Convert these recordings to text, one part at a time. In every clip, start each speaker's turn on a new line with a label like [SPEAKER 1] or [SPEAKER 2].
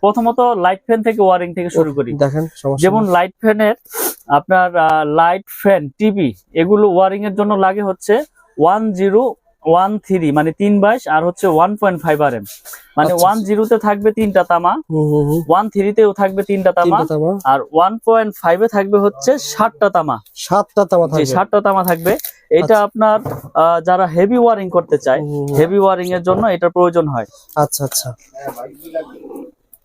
[SPEAKER 1] প্রথমত light fan থেকে wiring থেকে শুরু করি।
[SPEAKER 2] দেখেন
[SPEAKER 1] যেমন। লাইট ফ্যানের আপনার লাইট ফ্যান টিভি এগুলো ওয়ারিং এর জন্য লাগে হচ্ছে ওয়ান জিরো ওয়ান থ্রি মানে তিন বাইশ আর হচ্ছে ওয়ান পয়েন্ট ফাইভ আর এম মানে
[SPEAKER 2] আচ্ছা,
[SPEAKER 1] ওয়ান জিরোতে থাকবে তিনটা তামা। ওয়ান থ্রিতেও থাকবে তিনটা তামা আর ওয়ান পয়েন্ট ফাইভে থাকবে হচ্ছে ষাটটা তামা।
[SPEAKER 2] সাতটা তামা থাকবে।
[SPEAKER 1] ষাটটা তামা থাকবে এটা আপনার আহ, যারা হেভি ওয়ারিং করতে চায়। হেভি ওয়ারিং এর জন্য এটা প্রয়োজন হয়।
[SPEAKER 2] আচ্ছা আচ্ছা।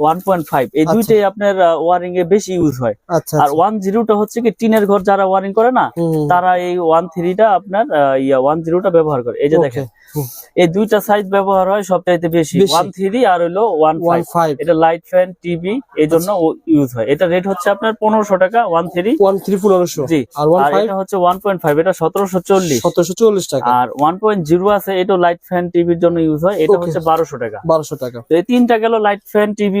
[SPEAKER 1] One point five. এই
[SPEAKER 2] আচ্ছা।
[SPEAKER 1] দুইটাই আপনার ওয়ারিং এ বেশি ইউজ হয়।
[SPEAKER 2] আচ্ছা
[SPEAKER 1] আর
[SPEAKER 2] আচ্ছা।
[SPEAKER 1] ওয়ান জিরোটা হচ্ছে কি টিনের ঘর যারা ওয়ারিং করে না
[SPEAKER 2] হুম, হুম,
[SPEAKER 1] তারা এই ওয়ান থ্রিটা আপনার ইয়া ওয়ান জিরোটা ব্যবহার করে। এই যে দেখেন এই দুইটা সাইজ ব্যবহার হয় সবচাইতে বেশি।
[SPEAKER 2] বেশি।
[SPEAKER 1] ওয়ান থ্রি আর হলো ওয়ান
[SPEAKER 2] ওয়ান
[SPEAKER 1] ফাইভ
[SPEAKER 2] ফাইভ
[SPEAKER 1] এটা লাইট ফ্যান টিভি এই জন্য ইউজ হয়। এটা রেট হচ্ছে আপনার পনেরোশো টাকা ওয়ান থ্রি
[SPEAKER 2] ওয়ান থ্রি পনেরোশো।
[SPEAKER 1] জি।
[SPEAKER 2] আর
[SPEAKER 1] এটা হচ্ছে ওয়ান পয়েন্ট ফাইভ এটা সতেরোশো চল্লিশ।
[SPEAKER 2] সতেরোশো চল্লিশ টাকা।
[SPEAKER 1] আর ওয়ান পয়েন্ট জিরো আছে এটা লাইট ফ্যান টিভির জন্য ইউজ হয়। এটা হচ্ছে বারোশো টাকা।
[SPEAKER 2] বারোশো টাকা।
[SPEAKER 1] তো এই তিনটা গেল লাইট ফ্যান টিভি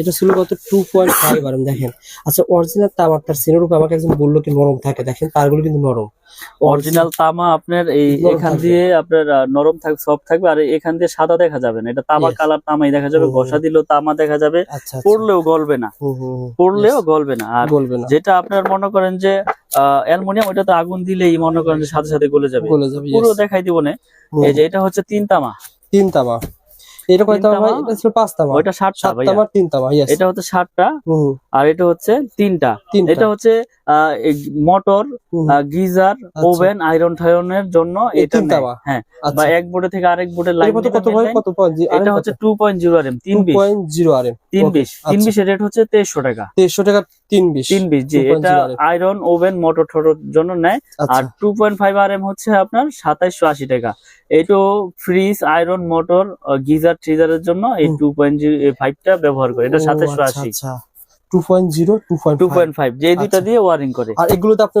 [SPEAKER 2] এটা ছিল কত টু পয়েন্ট ফাইভ আর দেখেন। আচ্ছা অরিজিনাল তামার তার সিনের উপর আমাকে একজন বলল কি নরম থাকে দেখেন তারগুলো কিন্তু নরম।
[SPEAKER 1] অরিজিনাল তামা আপনার এই এখান দিয়ে আপনার নরম থাকবে সফট থাকবে আর এখান দিয়ে সাদা দেখা যাবে না। এটা তামা কালার তামাই দেখা যাবে ঘষা দিলেও তামা দেখা যাবে
[SPEAKER 2] আচ্ছা আচ্ছা।
[SPEAKER 1] পড়লেও গলবে না। পড়লেও গলবে না। আর যেটা আপনার মনে করেন যে অ্যালমোনিয়াম ওটা তো আগুন দিলেই মনে করেন যে সাথে সাথে গলে যাবে। পুরো দেখাই দিব না। এই যে এটা হচ্ছে তিন তামা।
[SPEAKER 2] তিন তামা। এটা কয় তামা? এটা ছিল পাঁচ তামা।
[SPEAKER 1] ওইটা
[SPEAKER 2] সাত তামা তিন তামা ইয়েস
[SPEAKER 1] এটা হচ্ছে ষাটটা আর এটা হচ্ছে তিনটা।
[SPEAKER 2] তিনটা।
[SPEAKER 1] এটা হচ্ছে মোটর গিজার ওভেন আয়রন টায়রনের জন্য
[SPEAKER 2] আচ্ছা।
[SPEAKER 1] এটা। হ্যাঁ
[SPEAKER 2] আচ্ছা।
[SPEAKER 1] বা এক বোর্ডে থেকে আরেক বোর্ডে
[SPEAKER 2] এটা
[SPEAKER 1] লাইন
[SPEAKER 2] কত কত কত
[SPEAKER 1] এটা হচ্ছে
[SPEAKER 2] আচ্ছা।
[SPEAKER 1] রেট হচ্ছে তেইশশো টাকা।
[SPEAKER 2] তেইশশো টাকা তিন বিশ।
[SPEAKER 1] তিন বিশ জি। এটা আয়রন ওভেন মোটর ঠোটোর জন্য নেয়।
[SPEAKER 2] আচ্ছা।
[SPEAKER 1] আর two point five R M হচ্ছে আপনার সাতাইশশো আশি টাকা। এইটো ফ্রিজ আয়রন মোটর গিজার ট্রিজারের জন্য এই। টু পয়েন্ট ফাইভটা ব্যবহার করে। এটা
[SPEAKER 2] ও,
[SPEAKER 1] সাতাইশশো
[SPEAKER 2] আচ্ছা,
[SPEAKER 1] আশি।
[SPEAKER 2] Two point zero two point
[SPEAKER 1] two point five যে দুইটা
[SPEAKER 2] আচ্ছা।
[SPEAKER 1] দিয়ে ওয়ারিং করে।
[SPEAKER 2] আর এগুলোতে আপনি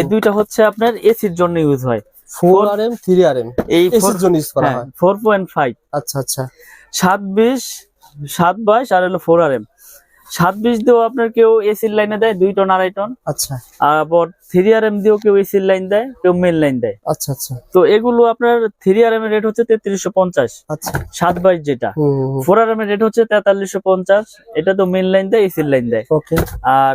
[SPEAKER 1] এই দুইটা হচ্ছে আপনার এসির জন্য ইউজ হয়।
[SPEAKER 2] Four R M three R M
[SPEAKER 1] এই
[SPEAKER 2] এসির জন্য ইউজ করা হয়
[SPEAKER 1] পয়েন্ট ফাইভ
[SPEAKER 2] আচ্ছা আচ্ছা।
[SPEAKER 1] সাত বিশ সাত বাইশ আর হলো ফোর আর এম সাত বিশ দিয়েও আপনার কেউ এসির লাইনে দেয় দুই টন আড়াই টন।
[SPEAKER 2] আচ্ছা।
[SPEAKER 1] আবার থ্রি আর এম দিয়েও কেউ এসির লাইন দেয় কেউ মেন লাইন দেয়।
[SPEAKER 2] আচ্ছা আচ্ছা।
[SPEAKER 1] তো এগুলো আপনার থ্রি আর এম এর রেট হচ্ছে তেত্রিশশো পঞ্চাশ।
[SPEAKER 2] আচ্ছা।
[SPEAKER 1] সাত বাইশ যেটা।
[SPEAKER 2] হুম, হুম, হুম।
[SPEAKER 1] ফোর আর এর রেট হচ্ছে তেতাল্লিশশো পঞ্চাশ। এটা তো মেন লাইন দেয় এসির লাইন দেয়।
[SPEAKER 2] ওকে
[SPEAKER 1] আর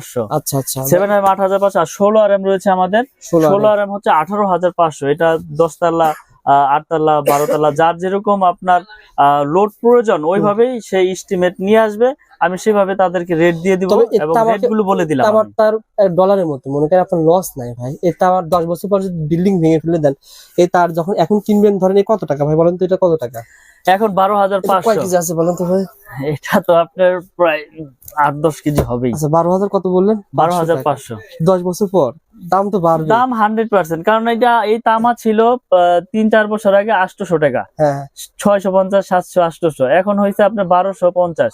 [SPEAKER 2] আচ্ছা আচ্ছা।
[SPEAKER 1] সেভেন আর আট হাজার পাঁচশো আর ষোলো আর এম রয়েছে আমাদের।
[SPEAKER 2] ষোলো
[SPEAKER 1] হচ্ছে আঠারো হাজার পাঁচশো। এটা দশতলা আটতলা বারোতলা যার যেরকম আপনার লোড প্রয়োজন ওইভাবেই সেই ইস্টিমেট নিয়ে আসবে। আমি সেভাবে তাদেরকে রেট দিয়ে দিব এবং
[SPEAKER 2] আমাকে-
[SPEAKER 1] রেটগুলো বলে দিলাম
[SPEAKER 2] আমার তার ডলারের মতো মনে করেন আপনার লস নাই ভাই। এটা আমার দশ বছর পর যদি বিল্ডিং ভেঙে ফেলে দেন এই তার যখন এখন কিনবেন ধরেন কত টাকা? ভাই বলেন তো এটা কত টাকা?
[SPEAKER 1] এখন বারো হাজার পাঁচশো।
[SPEAKER 2] কেজি আছে বলেন তো ভাই?
[SPEAKER 1] এটা তো আপনার প্রায় আট দশ কেজি হবেই।
[SPEAKER 2] আচ্ছা বারো হাজার কত বললেন?
[SPEAKER 1] বারো হাজার। পাঁচশো
[SPEAKER 2] দশ বছর পর? দাম তো বাড়বে।
[SPEAKER 1] দাম হান্ড্রেড পার্সেন্ট কারণ এটা এই তামা ছিল তিন চার বছর আগে আটশোশো টাকা।
[SPEAKER 2] হ্যাঁ
[SPEAKER 1] ছয়শো পঞ্চাশ সাতশো আটশোশো এখন হয়েছে আপনার বারোশো পঞ্চাশ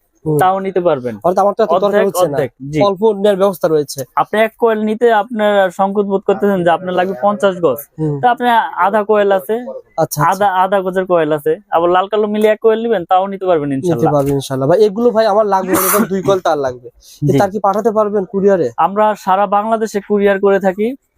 [SPEAKER 1] তাও নিতে পারবেন।
[SPEAKER 2] অল্প নেওয়ার ব্যবস্থা রয়েছে।
[SPEAKER 1] আপনি এক কয়েল নিতে আপনার সংকোচ বোধ করতেছেন যে আপনার লাগবে পঞ্চাশ গজ। তা আপনি আধা কয়েল আছে
[SPEAKER 2] আচ্ছা আচ্ছা।
[SPEAKER 1] আধা আধা গজের কয়েল আছে। আবার লাল কালো মিলিয়ে এক কয়েল নিবেন তাও নিতে পারবেন ইনশাল্লাহ।
[SPEAKER 2] ভাই এগুলো ভাই আমার লাগবে দুই তার লাগবে। তার কি পাঠাতে পারবেন কুরিয়ারে?
[SPEAKER 1] আমরা সারা বাংলাদেশে কুরিয়ার করে থাকি।